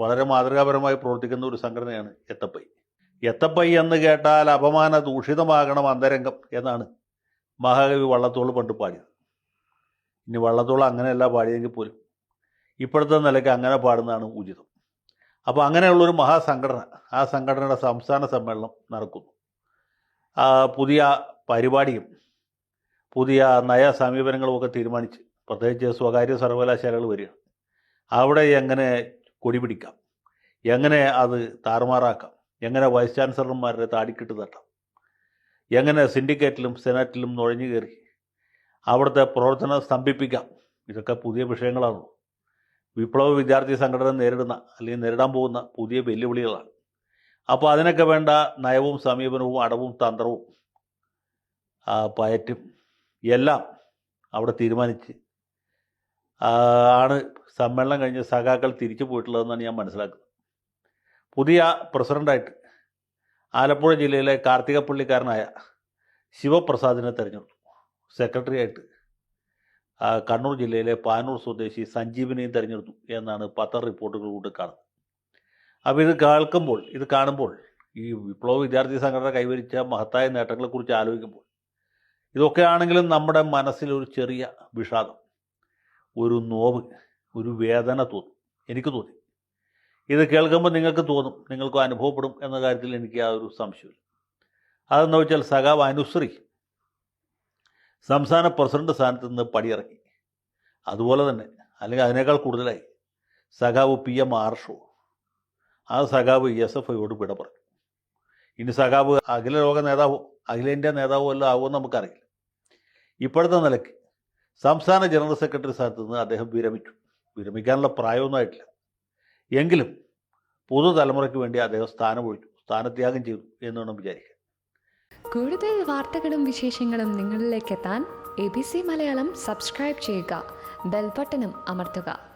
വളരെ മാതൃകാപരമായി പ്രവർത്തിക്കുന്ന ഒരു സംഘടനയാണ് എത്തപ്പൈ. എത്തപ്പൈ എന്ന് കേട്ടാൽ അപമാന ദൂഷിതമാകണം അന്തരംഗം എന്നാണ് മഹാകവി വള്ളത്തോൾ പണ്ട് പാടിയത്. ഇനി വള്ളത്തോൾ അങ്ങനെയല്ല പാടിയെങ്കിൽ പോലും ഇപ്പോഴത്തെ നിലയ്ക്ക് അങ്ങനെ പാടുന്നതാണ് ഉചിതം. അപ്പോൾ അങ്ങനെയുള്ളൊരു മഹാസംഘടന ആ സംഘടനയുടെ സംസ്ഥാന സമ്മേളനം നടക്കുന്നു. പുതിയ പരിപാടിയും പുതിയ നയ സമീപനങ്ങളുമൊക്കെ തീരുമാനിച്ച് പ്രത്യേകിച്ച് സ്വകാര്യ സർവകലാശാലകൾ വരികയാണ്. അവിടെ എങ്ങനെ കൊടി പിടിക്കാം. എങ്ങനെ അത് താറുമാറാക്കാം? എങ്ങനെ വൈസ് ചാൻസലർമാരുടെ താടിക്കിട്ട് തട്ടാം? എങ്ങനെ സിൻഡിക്കേറ്റിലും സെനറ്റിലും നുഴഞ്ഞു കയറി? അവിടുത്തെ പ്രവർത്തനം സ്തംഭിപ്പിക്കാം. ഇതൊക്കെ പുതിയ വിഷയങ്ങളാണ്. വിപ്ലവ വിദ്യാർത്ഥി സംഘടന നേരിടുന്ന അല്ലെങ്കിൽ നേരിടാൻ പോകുന്ന പുതിയ വെല്ലുവിളികളാണ്. അപ്പോൾ അതിനൊക്കെ വേണ്ട നയവും സമീപനവും അടവും തന്ത്രവും പയറ്റും എല്ലാം അവിടെ തീരുമാനിച്ച് ആണ് സമ്മേളനം കഴിഞ്ഞ് സഖാക്കൾ തിരിച്ചു പോയിട്ടുള്ളതെന്നാണ് ഞാൻ മനസ്സിലാക്കുന്നത്. പുതിയ പ്രസിഡന്റായിട്ട് ആലപ്പുഴ ജില്ലയിലെ കാർത്തികപ്പള്ളിക്കാരനായ ശിവപ്രസാദിനെ തിരഞ്ഞെടുത്തു. സെക്രട്ടറി ആയിട്ട് കണ്ണൂർ ജില്ലയിലെ പാനൂർ സ്വദേശി സഞ്ജീവിനെയും തിരഞ്ഞെടുത്തു എന്നാണ് പത്ര റിപ്പോർട്ടുകൾ കൊണ്ട് കാണുന്നത്. അപ്പോൾ ഇത് കേൾക്കുമ്പോൾ ഇത് കാണുമ്പോൾ ഈ വിപ്ലവ വിദ്യാർത്ഥി സംഘടന കൈവരിച്ച മഹത്തായ നേട്ടങ്ങളെക്കുറിച്ച് ആലോചിക്കുമ്പോൾ ഇതൊക്കെ ആണെങ്കിലും നമ്മുടെ മനസ്സിൽ ഒരു ചെറിയ വിഷാദം ഒരു നോവ് ഒരു വേദന തോന്നും. എനിക്ക് തോന്നി. ഇത് കേൾക്കുമ്പോൾ നിങ്ങൾക്ക് തോന്നും നിങ്ങൾക്ക് അനുഭവപ്പെടും എന്ന കാര്യത്തിൽ എനിക്ക് ആ ഒരു സംശയമില്ല അതെന്ന് വെച്ചാൽ സഖാവ് അനുശ്രീ സംസ്ഥാന പ്രസിഡന്റ് സ്ഥാനത്ത് നിന്ന് പടിയിറങ്ങി. അതുപോലെ തന്നെ അല്ലെങ്കിൽ അതിനേക്കാൾ കൂടുതലായി സഖാവ് പി എം ആർഷോ ആ സഖാവ് എസ് എഫ് ഐയോട് വിട പറഞ്ഞു. ഇനി സഖാവ് അഖില ലോക നേതാവോ അഖിലേന്ത്യാ നേതാവോ എല്ലാം ആവുമെന്ന് നമുക്കറിയില്ല. ഇപ്പോഴത്തെ നിലയ്ക്ക് സംസ്ഥാന ജനറൽ സെക്രട്ടറി സ്ഥാനത്ത് നിന്ന് അദ്ദേഹം വിരമിച്ചു. വിരമിക്കാനുള്ള പ്രായമൊന്നും ആയിട്ടില്ല. എങ്കിലും പുതുതലമുറയ്ക്ക് വേണ്ടി അദ്ദേഹം സ്ഥാനം സ്ഥാനമൊഴിച്ചു സ്ഥാനത്യാഗം ചെയ്തു എന്ന് വേണം വിചാരിക്കുക കൂടുതൽ വാർത്തകളും വിശേഷങ്ങളും നിങ്ങളിലേക്ക് എത്താൻ A B C Malayalam subscribe ചെയ്യുക. ബെൽബട്ടനും അമർത്തുക.